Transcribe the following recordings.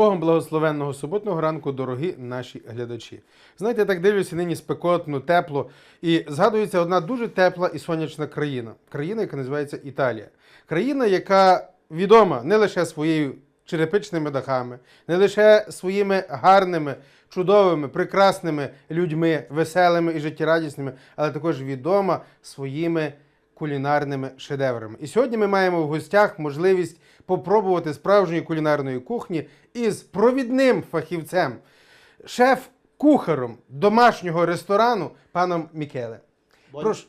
Богом благословенного суботного ранку, дорогі наші глядачі. Знаєте, я так дивлюся нині спекотно, тепло. І згадується одна дуже тепла і сонячна країна. Країна, яка називається Італія. Країна, яка відома не лише своєю черепичними дахами, не лише своїми гарними, чудовими, прекрасними людьми, веселими і життєрадісними, але також відома своїми кулінарними шедеврами. І сьогодні ми маємо в гостях можливість попробувати справжньої кулінарної кухні із провідним фахівцем, шеф-кухаром домашнього ресторану паном Мікеле. Прошу.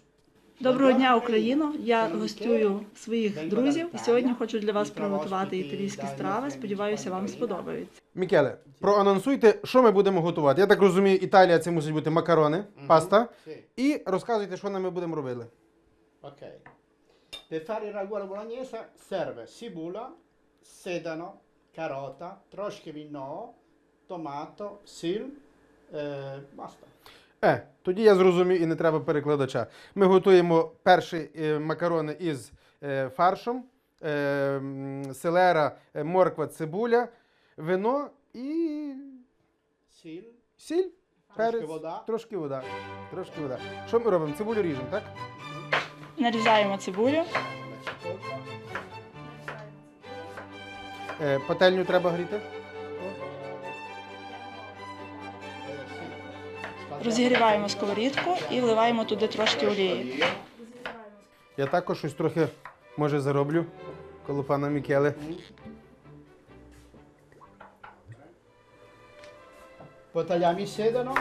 Доброго дня, Україно! Я гостюю своїх друзів і сьогодні хочу для вас приготувати італійські страви. Сподіваюся, вам сподобаються. Мікеле, проанонсуйте, що ми будемо готувати. Я так розумію, Італія це мусить бути макарони, паста. І розказуйте, що нам ми будемо робити. Ok. Per fare il ragù alla bolognese serve cipolla, sedano, carota, troschke vino, tomato, sil, eh, basta. Е, тоді я зрозумів і не треба перекладача. Ми готуємо перші е, макарони із е, фаршем, е, селера, е, морква, цибуля, вино і Sil, сіль, перець, вода. трошки вода. Трошки вода. Що ми робимо? Цибулю ріжемо, так? Нарізаємо цибулю, Е, пательню треба гріти. розігріваємо сковорідку і вливаємо туди трошки олії. Я також щось трохи, може, зароблю коло пана Мікеле. Poi tagliamo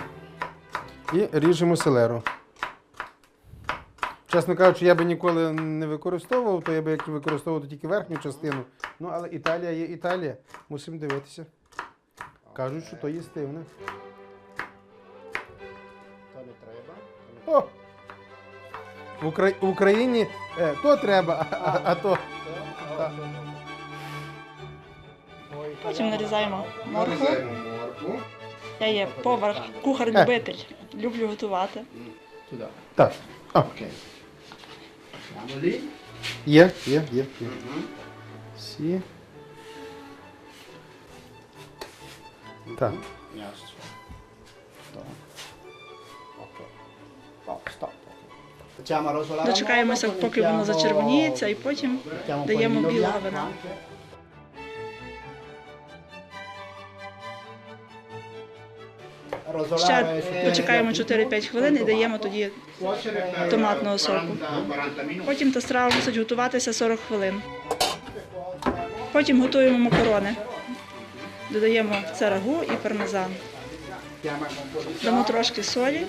І ріжемо селеру. Чесно кажучи, я би ніколи не використовував, то я би як використовував тільки верхню частину. Ну, але Італія є Італія. Мусимо дивитися. Кажуть, що то їстивне. to ne treba. О! В, Укра... в Україні е, то треба, а, а, а то. To- Потім нарізаємо моркву. моркву. Я є повар, кухар-любитель. Люблю готувати. Tudo. Так. А, Lì. є, є, є. є. Сі. Так. Miastro. Sto. Ok. Oh, stop. Facciamo rosolare. Дочекаємося, поки воно зачервоніється, і потім даємо білого вина. Ще почекаємо 4-5 хвилин і даємо тоді томатного соку. Потім та страва мусить готуватися 40 хвилин. Потім готуємо макарони. Додаємо це рагу і пармезан. Дамо трошки солі.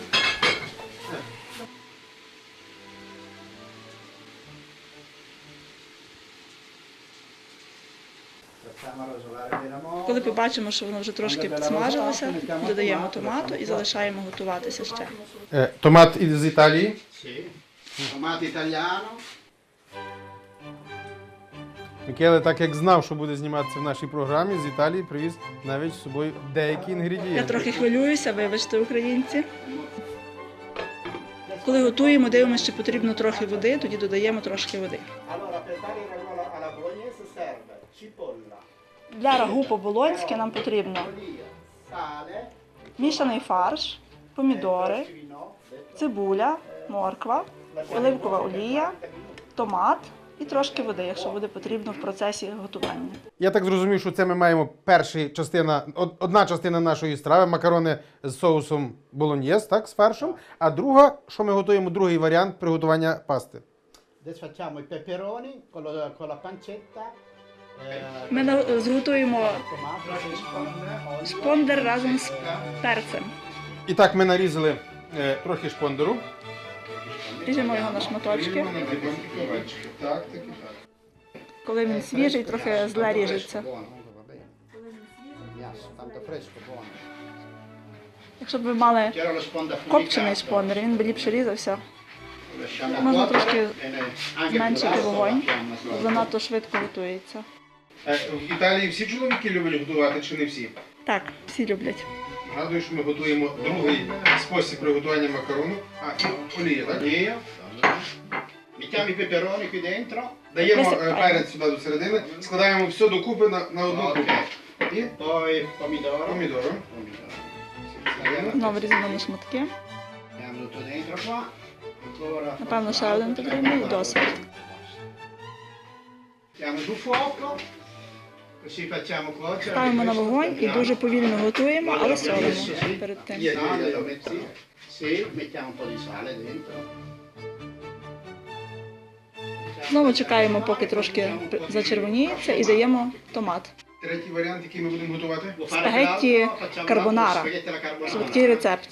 Побачимо, що воно вже трошки підсмажилося, додаємо томату і залишаємо готуватися ще. Е, томат із Італії. Tomato italiano. Мікеле, так як знав, що буде зніматися в нашій програмі, з Італії привіз навіть з собою деякі інгредієнти. Я трохи хвилююся, вибачте, українці. Коли готуємо, дивимося, чи потрібно трохи води, тоді додаємо трошки води. Для рагу по-болонськи нам потрібно мішаний фарш, помідори, цибуля, морква, оливкова олія, томат і трошки води, якщо буде потрібно в процесі готування. Я так зрозумів, що це ми маємо перша частина, одна частина нашої страви, макарони з соусом болоньєз, так, з фаршем. А друга, що ми готуємо, другий варіант приготування пасти. Adesso facciamo i peperoni con la pancetta. Ми зготуємо шпондер разом з перцем. І так ми нарізали е, трохи шпондеру. Ріжемо його на шматочки. Коли він свіжий, трохи зле ріжеться. Якщо б ви мали копчений шпондер, він би ліпше різався. Можна трошки зменшити вогонь, занадто швидко готується. Е, В Італії всі чоловіки люблять готувати чи не всі? Так, всі люблять. Нагадую, що ми готуємо другий спосіб приготування макарону. А, і олія, так? Mettiamo i peperoni qui dentro. Даємо Висипаємо. е, перець сюди до середини, складаємо все докупи на, на одну купу. І Poi pomidoro. помідори. Pomidoro. Знову різано на шматки. Mettiamo tutto dentro qua. Ancora. Напевно, ще один потрібний досить. Mettiamo sul fuoco. Ставимо на вогонь і дуже повільно готуємо, але солимо перед тим. Знову чекаємо, поки трошки зачервоніється, і даємо томат. Третій варіант, який ми будемо готувати. Alla carbonara. Швидкий рецепт.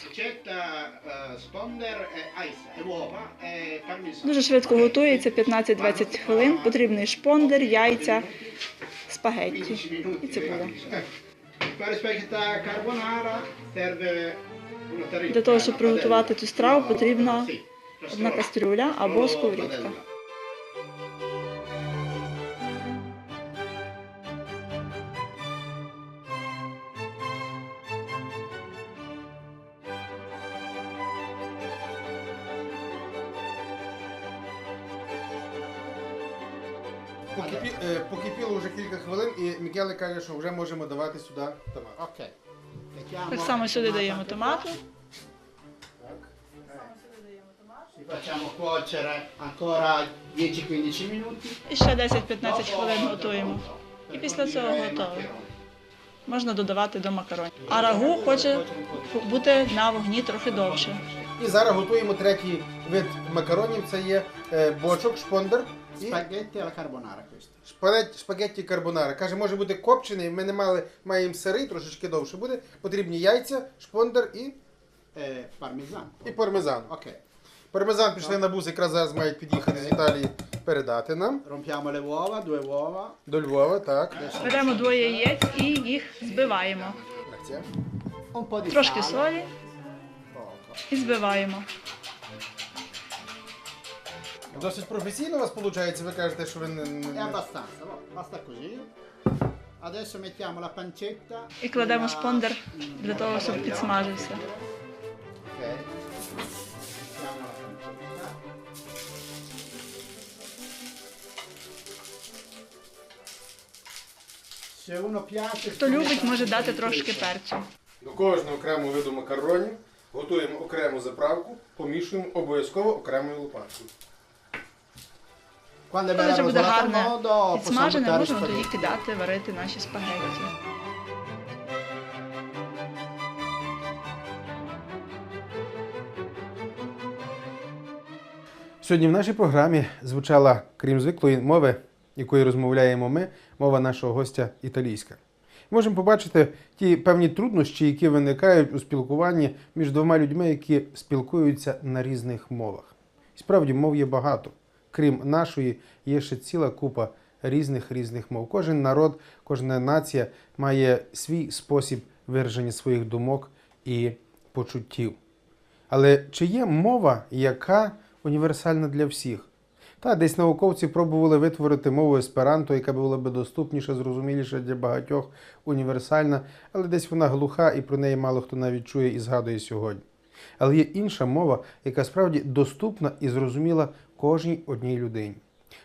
Uova e parmigiano. Дуже швидко готується 15-20 хвилин. Потрібний шпондер, яйця, спагетті і цибуля. Una terrina. Для того, щоб приготувати цю страву, потрібна одна кастрюля або сковорідка. Покипі, е, покипіло вже кілька хвилин, і Мікеле каже, що вже можемо давати сюди томат. Mettiamo Так само сюди даємо томату. Ci facciamo cuocere ancora 10-15 minuti. І ще 10-15 хвилин готуємо. І після цього готово. Можна додавати до макаронів. А рагу хоче бути на вогні трохи довше. І зараз готуємо третій вид макаронів. Це є е, бочок, шпондер і Spaghetti alla carbonara questo. шпагет- шпагетті карбонара. Каже, може бути копчений. Ми не мали, маємо сирий, трошечки довше буде. Потрібні яйця, шпондер і, E parmigiano. і пармезан. Ok. Пармезан пішли на бус, якраз зараз мають під'їхати з Італії передати нам Rompiamo le uova, due uova. до Львова. Так. Беремо двоє яєць і їх збиваємо. Грація. Un po' di Трошки sale. солі Poco. і збиваємо. Досить професійно у вас виходить, ви кажете, що ви не. не- È не- abbastanza, no? basta così. Adesso mettiamo la pancetta. І кладемо шпондер для того, щоб підсмажився. Ok. Mettiamo la pancetta. Se uno piace, Хто любить, може дати трошки перцю. До кожного окремого виду макаронів готуємо окрему заправку, помішуємо обов'язково окремою лопаткою. Коли вже буде гарне підсмажене, можемо тоді кидати, варити наші спагетті. Сьогодні в нашій програмі звучала, крім звиклої мови, якою розмовляємо ми, мова нашого гостя італійська. Можемо побачити ті певні труднощі, які виникають у спілкуванні між двома людьми, які спілкуються на різних мовах. І Справді, мов є багато. Крім нашої, є ще ціла купа різних різних мов. Кожен народ, кожна нація має свій спосіб вираження своїх думок і почуттів. Але чи є мова, яка універсальна для всіх? Та десь науковці пробували витворити мову есперанто, яка була би доступніша, зрозуміліша для багатьох, універсальна, але десь вона глуха і про неї мало хто навіть чує і згадує сьогодні. Але є інша мова, яка справді доступна і зрозуміла кожній одній людині.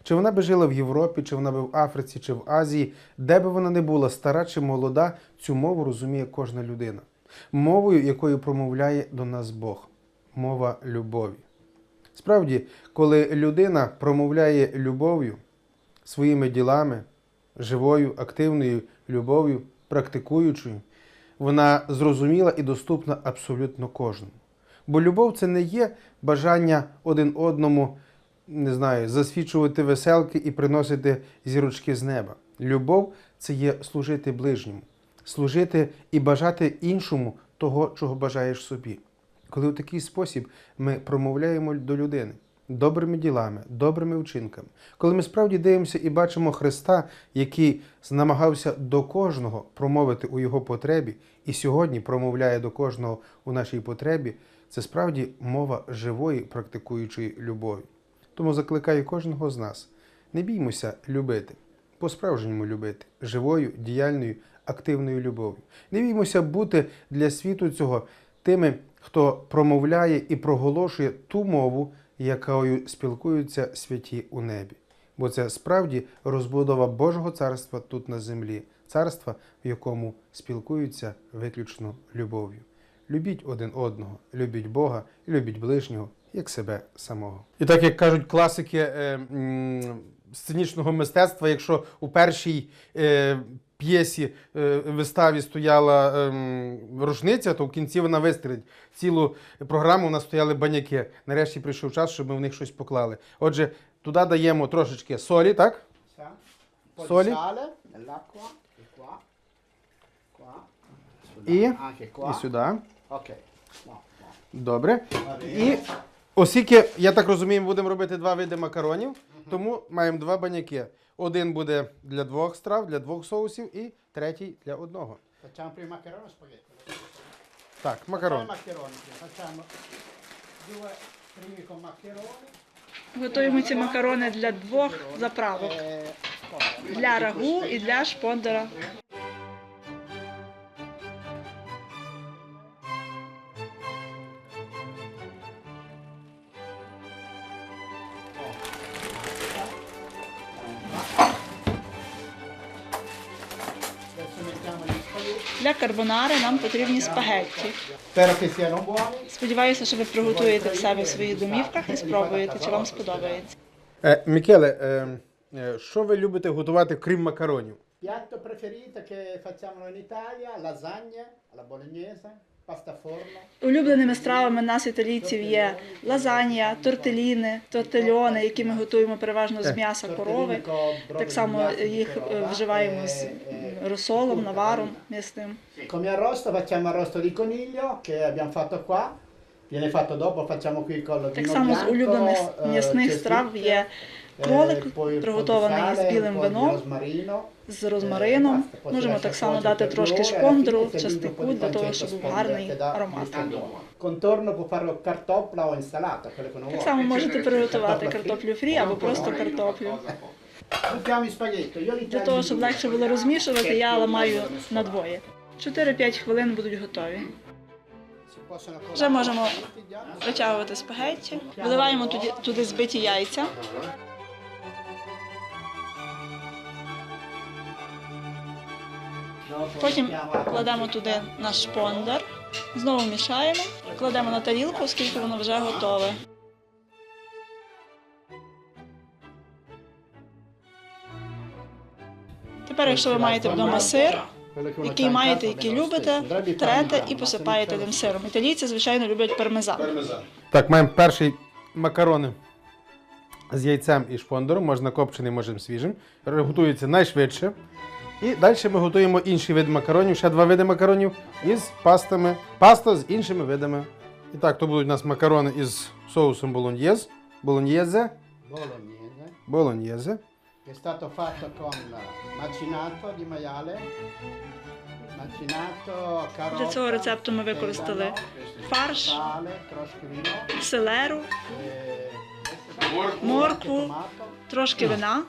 Чи вона би жила в Європі, чи вона би в Африці, чи в Азії, де би вона не була, стара чи молода, цю мову розуміє кожна людина. Мовою, якою промовляє до нас Бог, мова любові. Справді, коли людина промовляє любов'ю своїми ділами, живою, активною любов'ю, практикуючою, вона зрозуміла і доступна абсолютно кожному. Бо любов це не є бажання один одному, не знаю, засвідчувати веселки і приносити зірочки з неба. Любов це є служити ближньому, служити і бажати іншому того, чого бажаєш собі. Коли у такий спосіб ми промовляємо до людини добрими ділами, добрими вчинками, коли ми справді дивимося і бачимо Христа, який намагався до кожного промовити у його потребі, і сьогодні промовляє до кожного у нашій потребі, це справді мова живої, практикуючої любові. Тому закликаю кожного з нас: не біймося любити, по-справжньому любити, живою, діяльною, активною любов'ю. Не біймося бути для світу цього тими, хто промовляє і проголошує ту мову, якою спілкуються святі у небі. Бо це справді розбудова Божого царства тут на землі, царства, в якому спілкуються виключно любов'ю. Любіть один одного, любіть Бога любіть ближнього, як себе самого. І так як кажуть класики е, м, сценічного мистецтва, якщо у першій е, п'єсі е, виставі стояла ем, рушниця, то в кінці вона вистрілить. Цілу програму у нас стояли баняки. Нарешті прийшов час, щоб ми в них щось поклали. Отже, туди даємо трошечки солі, так? Qua, І, і сюди. No. Добре. І оскільки, я так розумію, ми будемо робити два види макаронів, тому маємо два баняки. Один буде для двох страв, для двох соусів, і третій для одного. Facciamo prima maccherone o spaghetti? Так, Facciamo макарон. maccheroni prima. Facciamo due primi con maccheroni. Готуємо ці макарони для двох заправок: e sponda. для рагу і для шпондера. Для карбонари нам потрібні спагетті. Сподіваюся, що ви приготуєте в себе в своїх домівках і спробуєте, чи вам сподобається. Е, Мікеле, е, е, що ви любите готувати, крім макаронів? Piatto preferito che facciamo in Italia, lasagne alla bolognese, pasta forno. Улюбленими стравами нас, італійців, є лазанья, тортеліни, тортельони, які ми готуємо переважно з м'яса корови. Так само їх е, вживаємо з розсолом, наваром м'ясним. Come arrosto facciamo arrosto di coniglio che abbiamo fatto qua. Viene fatto dopo, facciamo qui con lo Так vino само з улюблених eh, м'ясних страв є eh, кролик, di приготований з білим di вином, з розмарином. Можемо так само дати трошки шпондру, частику di для того, щоб був гарний аромат. può farlo cartopla o insalata, Так само можете приготувати картоплю фрі або просто картоплю. Для того, щоб легше було розмішувати, я ламаю на двоє. 4-5 хвилин будуть готові. Вже можемо витягувати спагетті, виливаємо туди, туди збиті яйця. Потім кладемо туди наш шпондар, знову мішаємо, кладемо на тарілку, оскільки воно вже готове. Тепер, якщо ви маєте вдома сир, який маєте, який любите, трете і посипаєте тим сиром. Італійці, звичайно, люблять пармезан. Так, маємо перший макарони з яйцем і шпондером, можна копчений, можна свіжим. Готується найшвидше. І далі ми готуємо інший вид макаронів, ще два види макаронів із пастами. Паста з іншими видами. І так, то будуть у нас макарони із соусом болоньєз, болоньєзе, болоньєзе. Che è stato fatto con macinato di maiale, macinato, carota, Для цього рецепту ми використали фарш, селеру, e моркву, трошки вина.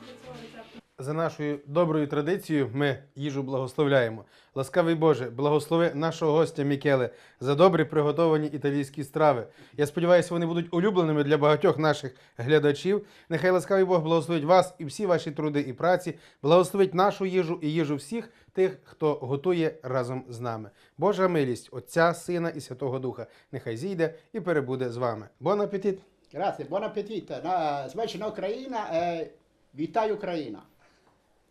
За нашою доброю традицією ми їжу благословляємо. Ласкавий Боже, благослови нашого гостя Мікеле за добрі приготовані італійські страви. Я сподіваюся, вони будуть улюбленими для багатьох наших глядачів. Нехай ласкавий Бог благословить вас і всі ваші труди і праці, благословить нашу їжу і їжу всіх тих, хто готує разом з нами. Божа милість Отця, Сина і Святого Духа. Нехай зійде і перебуде з вами. Бон апетит! Grazie, buon appetito. Смачна Україна, е, вітай Україна.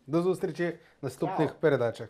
До зустрічі в наступних передачах.